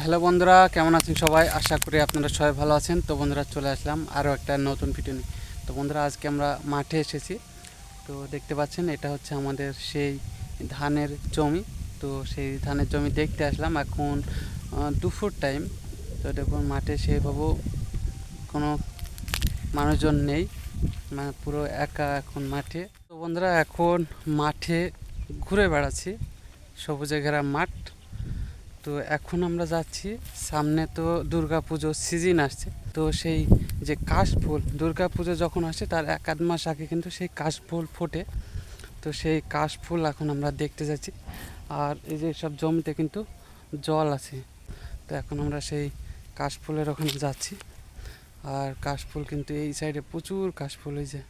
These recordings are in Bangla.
হ্যালো বন্ধুরা, কেমন আছেন সবাই? আশা করি আপনারা সবাই ভালো আছেন। তো বন্ধুরা, চলে আসলাম আরও একটা নতুন ভিডিও নিয়ে। তো বন্ধুরা, আজকে আমরা মাঠে এসেছি। তো দেখতে পাচ্ছেন, এটা হচ্ছে আমাদের সেই ধানের জমি। তো সেই ধানের জমি দেখতে আসলাম। এখন দুপুর টাইম তো দেখুন, মাঠে সেভাবে কোনো মানুষজন নেই। মানে পুরো একা এখন মাঠে। তো বন্ধুরা, এখন মাঠে ঘুরে বেড়াচ্ছি। সবুজে ঘেরা মাঠ। তো এখন আমরা যাচ্ছি, সামনে তো দুর্গা পুজোর সিজন আসছে। তো সেই যে কাশফুল দুর্গা পুজো যখন আসে তার এক আধ মাস আগে কিন্তু সেই কাশফুল ফোটে। তো সেই কাশফুল এখন আমরা দেখতে যাচ্ছি। আর এই যে সব জমিতে কিন্তু জল আছে। তো এখন আমরা সেই কাশফুলের ওখানে যাচ্ছি। আর কাশফুল কিন্তু এই সাইডে প্রচুর কাশফুল হয়েছে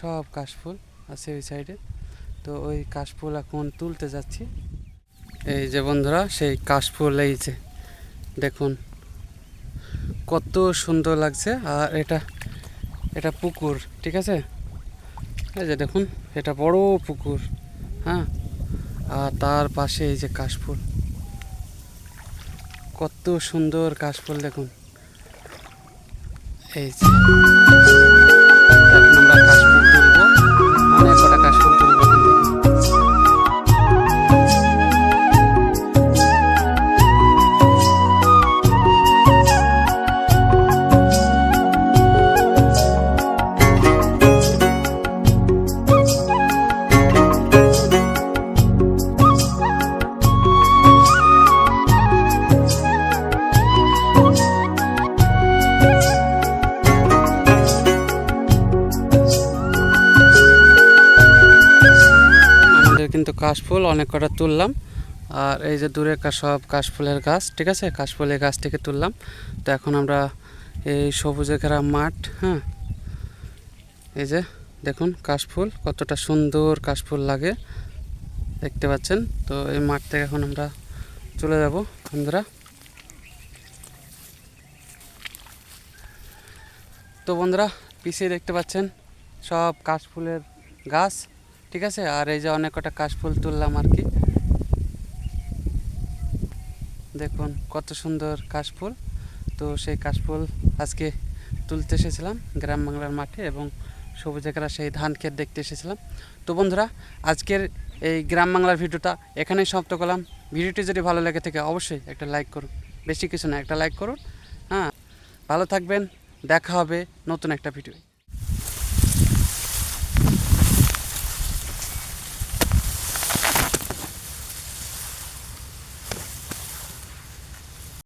সব কাশফুল আছে ওই সাইডে। তো ওই কাশফুল এখন তুলতে যাচ্ছি। এই যে বন্ধুরা, সেই কাশফুল, এই যে দেখুন, কত সুন্দর লাগছে। আর এটা এটা পুকুর, ঠিক আছে? এই যে দেখুন, এটা বড় পুকুর হ্যাঁ? আর তার পাশে এই যে কাশফুল। কত সুন্দর কাশফুল, দেখুন। এই যে। কিন্তু কাশফুল, অনেক কটা তুললাম। আর এই যে দূরে সব কাশফুলের গাছ, ঠিক আছে? কাশফুলের গাছ থেকে তুললাম। তো এখন আমরা এই সবুজে ঘেরা মাঠ হ্যাঁ? এই যে, দেখুন কাশফুল, কতটা সুন্দর কাশফুল লাগে। দেখতে পাচ্ছেন? তো এই মাঠ থেকে এখন আমরা চলে যাব, বন্ধুরা। তো বন্ধুরা, পিছিয়ে দেখতে পাচ্ছেন সব কাশফুলের গাছ। ঠিক আছে? আর এই যে অনেক কটা কাশফুল তুললাম আর কি। দেখুন কত সুন্দর কাশফুল। তো সেই কাশফুল আজকে তুলতে এসেছিলাম গ্রাম বাংলার মাঠে এবং সবুজ একরা সেই ধান ক্ষেত দেখতে এসেছিলাম। তো বন্ধুরা, আজকের এই গ্রাম বাংলার ভিডিওটা এখানেই সমাপ্ত করলাম। ভিডিওটি যদি ভালো লেগে থাকে, অবশ্যই একটা লাইক করুন। বেশি কিছু না, একটা লাইক করুন। হ্যাঁ ভালো থাকবেন। দেখা হবে নতুন একটা ভিডিও